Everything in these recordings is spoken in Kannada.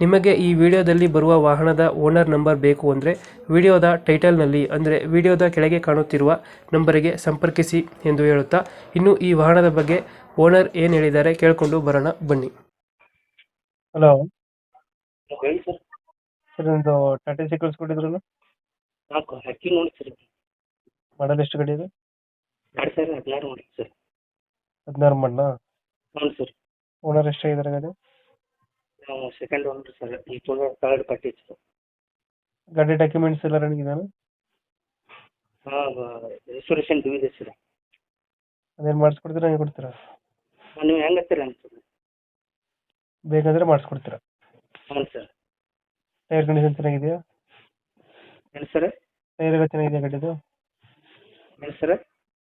ನಿಮಗೆ ಈ ವಿಡಿಯೋದಲ್ಲಿ ಬರುವ ವಾಹನದ ಓನರ್ ನಂಬರ್ ಬೇಕು ಅಂದರೆ ವಿಡಿಯೋದ ಟೈಟಲ್ನಲ್ಲಿ ಅಂದರೆ ವಿಡಿಯೋದ ಕೆಳಗೆ ಕಾಣುತ್ತಿರುವ ನಂಬರಿಗೆ ಸಂಪರ್ಕಿಸಿ ಎಂದು ಹೇಳುತ್ತಾ ಇನ್ನು ಈ ವಾಹನದ ಬಗ್ಗೆ ಓನರ್ ಏನು ಹೇಳಿದ್ದಾರೆ ಕೇಳಿಕೊಂಡು ಬರೋಣ ಬನ್ನಿ. ಹಲೋ. ಹೇಳಿ ಸರ್. ಸರ್ ಒಂದು ಟಾಟಾ ನಾಲ್ಕು ನೋಡಿ ಸರ್ ಮಾಡಲ್ ಎಷ್ಟು ಗಡಿ ಇದೆ? ಎರಡು ಸಾವಿರ ಹದಿನಾರು ನೋಡಿ ಸರ್. ಹದಿನಾರು ಹ್ಞೂ ಸರ್. ಓನರ್ ಎಷ್ಟಾಗಿದ್ದಾರೆ ಗಾಡಿ? ನಾವು ಸೆಕೆಂಡ್ ಓನರ್ ಸರ್ ಈ ತಿಂಗಳು ಥರ್ಡ್ ಪಾರ್ಟಿ ಸರ್ ಗಾಡಿ ಡಾಕ್ಯುಮೆಂಟ್ಸ್ ಎಲ್ಲ ರನ್ನಿಂಗ್ ಇದಾನೆ ಹಾಂ ರಿಸರ್ವೇಷನ್ ಡ್ಯೂ ಇದೆ ಸರ್ ಅದೇನು ಮಾಡಿಸ್ಕೊಡ್ತೀರಾ ಹಂಗೆ ಕೊಡ್ತೀರಾ? ನೀವು ಹೆಂಗೆ ಹತ್ತೀರ ಅಂತ ಬೇಕಂದ್ರೆ ಮಾಡಿಸ್ಕೊಡ್ತೀರಾ. ಹ್ಞೂ ಸರ್ ಟೈರ್ ಕಂಡೀಷನ್ ಚೆನ್ನಾಗಿದೆಯಾ? ಏನು ಸರ್ ಟೈರ್ ಎಲ್ಲ ಚೆನ್ನಾಗಿದೆಯಾ ಗಾಡಿದು ಏನು ಸರ್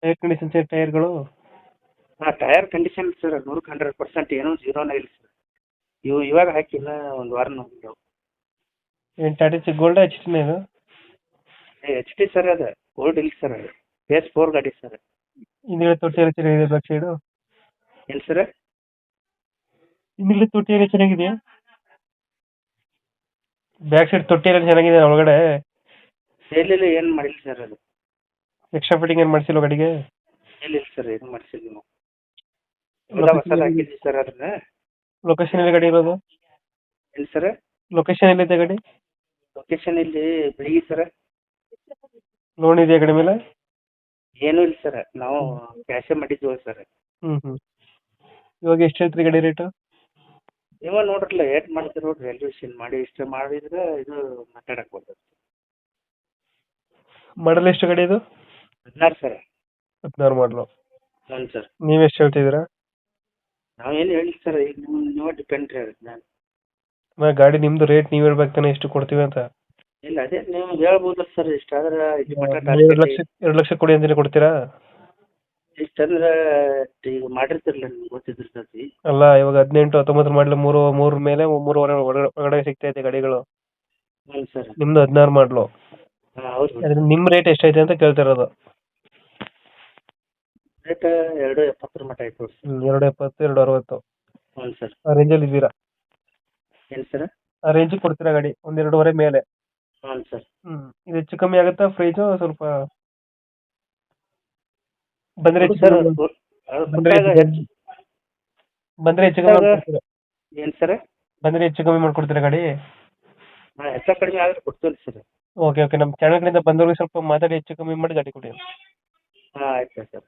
ಟೈರ್ ಕಂಡೀಷನ್ ಟೈರ್ಗಳು ಹಾಂ ಟೈರ್ ಕಂಡೀಷನ್ ಸರ್ ನೂರಕ್ಕೆ ಹಂಡ್ರೆಡ್ ಪರ್ಸೆಂಟ್ ಏನೂ ಜೀರೋನೇ ಇಲ್ಲ ಸರ್ ಇವು ಇವಾಗ ಹಾಕಿಲ್ಲ ಒಂದು ವಾರ ನೋಡಿದ್ದೆವು ಏನು ಟಾಟಾ ಸಿ ಗೋಲ್ಡ್ ಎಚ್ ಟಿನೇ ಇದು? ಎಚ್ ಟಿ ಸರ್ ಅದು ಗೋಲ್ಡ್ ಇಲ್ಲ ಸರ್ ಅದು. ಬೇಸ್ ಫೋರ್ ಗಾಡಿ ಸರ್ ಹಿಂದ್ಗಡೆ ತೊಟ್ಟಿ ಎಲ್ಲ ಚೆನ್ನಾಗಿದೆ ಬ್ಯಾಕ್ ಸೈಡು ಇಲ್ಲ ಸರ್ ಹಿಂದ್ಗಡೆ ತೊಟ್ಟಿ ಎಲ್ಲ ಚೆನ್ನಾಗಿದೆಯಾ ಬ್ಯಾಕ್ ಸೈಡ್ ತೊಟ್ಟಿ ಎಲ್ಲ ಚೆನ್ನಾಗಿದೆ ಒಳಗಡೆ? ಸೇಲಿಲ್ಲ ಏನು ಮಾಡಿಲ್ಲ ಸರ್ ಅದು. ಎಕ್ಸ್ಟ್ರಾ ಫಿಟ್ಟಿಂಗ್ ಏನು ಮಾಡಿಸಿಲ್ಲ ಗಾಡಿಗೆ? ಇಲ್ಲ ಇಲ್ಲ ಸರ್ ಏನು ಮಾಡಿಸಿಲ್ಲ ನಾವು ಎಲ್ಲ ಹೊಸದು ಹಾಕಿದ್ವಿ ಸರ್ ಅದನ್ನ ಲೊಕೇಶನ್ ಎಲ್ಲಿ ಗಾಡಿ ಇರೋದು? ಎಲ್ಲಿ ಸರ್? ಲೊಕೇಶನ್ ಎಲ್ಲಿದೆ ಗಾಡಿ? ಲೊಕೇಶನ್ ಇಲ್ಲಿ ಬೆಳಿಗ್ಗೆ ಸರ್. ಲೋನ್ ಇದೆಯಾ ಗಾಡಿ ಮೇಲೆ? ಏನೂ ಇಲ್ಲ ಸರ್. ನಾವು ಕ್ಯಾಶೇ ಮಾಡಿದ್ವಿ ಸರ್. ಹ್ಮ್ ಹ್ಞೂ ಇವಾಗ ಎಷ್ಟು ಹೇಳ್ತೀರಿ ಗಾಡಿ ರೇಟು ಇವ ನೋಡ್ರಲ್ಲ ಏಟ್ ಮಾಡ್ತೀರಿ ನೋಡ್ರಿ. ವ್ಯಾಲ್ಯೂಷನ್ ಮಾಡಿ ಇಷ್ಟು ಮಾಡಿದ್ರೆ ಇದು ಮಾತಾಡಕ್ ಬರ್ತದೆ. ಮಾಡಲ್ ಎಷ್ಟು ಗಡಿ ಇದು? ಹದಿನಾರು ಸರ್. ಹದಿನಾರು ಮಾಡಲು ಹ್ಞೂ ಸರ್. ನೀವು ಎಷ್ಟು ಹೇಳ್ತಿದ್ದೀರಾ? ನಾವೇನು ಹೇಳಿ ಸರ್ ಈಗ ನೀವು ನೀವೇ ಡಿಪೆಂಡ್ ನಾನು. ನಾ ಗಾಡಿ ನಿಮ್ದು ರೇಟ್ ನೀವು ಹೇಳ್ಬೇಕು ತಾನೆ ಎಷ್ಟು ಕೊಡ್ತೀವಿ ಅಂತ. ಇಲ್ಲ ಅದೇ ನೀವು ಹೇಳ್ಬೋದು ಸರ್ ಇಷ್ಟಾದ್ರೆ ಇಲ್ಲಿ ಮಟ್ಟ ಎರಡು ಲಕ್ಷ ಎರಡು ಲಕ್ಷ ಕೊಡಿ ಅಂತಾನೆ ಕೊಡ್ತೀರಾ? ಇಷ್ಟಂದ್ರೆ ಈಗ ಮಾಡಿರ್ತಿರಲ್ಲ ನಿಮ್ಗೆ ಸತಿ ಅಲ್ಲ ಇವಾಗ ಹದಿನೆಂಟು ಹತ್ತೊಂಬತ್ತು ಮಾಡಲು ಮೂರು ಮೂರು ಮೇಲೆ ಮೂರುವರೆ ಒಳಗಡೆ ಒಳಗಡೆ ಸಿಗ್ತೈತೆ ಗಾಡಿಗಳು. ಹ್ಞೂ ಸರ್ ನಿಮ್ದು ಹದಿನಾರು ಮಾಡಲು. ಹಾಂ ಹೌದು. ಅದ್ರ ನಿಮ್ಮ ರೇಟ್ ಎಷ್ಟೈತೆ ಅಂತ ಕೇಳ್ತಿರೋದು ರೇಟ್ ಎರಡು ಎಪ್ಪತ್ತರ ಮಟ್ಟ ಐತೆ ಹ್ಮ್, ಎರಡು ಎಪ್ಪತ್ತು ಎರಡು ಅರವತ್ತು. ಹ್ಞೂ ಸರ್ ರೇಂಜ್ ರೇಂಜಲ್ಲಿ ಇದ್ದೀರಾ? ಏನು ಸರ್ ಆ ರೇಂಜಿಗೆ ಕೊಡ್ತೀರಾ ಗಾಡಿ? ಒಂದ್ ಎರಡೂವರೆ ಮೇಲೆ. ಹ್ಞೂ ಸರ್ ಹ್ಮ್ ಇದು ಹೆಚ್ಚು ಕಮ್ಮಿ ಆಗುತ್ತಾ ಪ್ರೈಸು ಸ್ವಲ್ಪ ಬಂದ್ರೆ ಹೆಚ್ಚು ಸರ್ ಕಮ್ಮಿ- ಬಂದ್ರೆ ಹೆಚ್ಚು ಕಮ್ಮಿ- ಬಂದ್ರೆ ಹೆಚ್ಚು ಕಮ್ಮಿ ಮಾಡ್ಕೊಡ್ತೀರಾ? ಏನು ಸರ್ ಬಂದ್ರೆ ಹೆಚ್ಚು ಕಮ್ಮಿ ಮಾಡ್ಕೊಡ್ತೀರಾ ಗಾಡಿ? ಹಾಂ ಹೆಚ್ಚು ಕಡಿಮೆ ಆದ್ರೆ ಕೊಡ್ತೀವಿ ಸರ್ ಓಕೆ ಓಕೆ ನಮ್ಮ ಚಾನಲ್ ಕಡೆಯಿಂದ ಬಂದವ್ರಿಗೆ ಸ್ವಲ್ಪ ಮಾತಾಡಿ ಹೆಚ್ಚು ಕಮ್ಮಿ ಮಾಡಿ ಗಾಡಿ ಕೊಡಿ. ಹಾಂ ಆಯ್ತು ಸರ್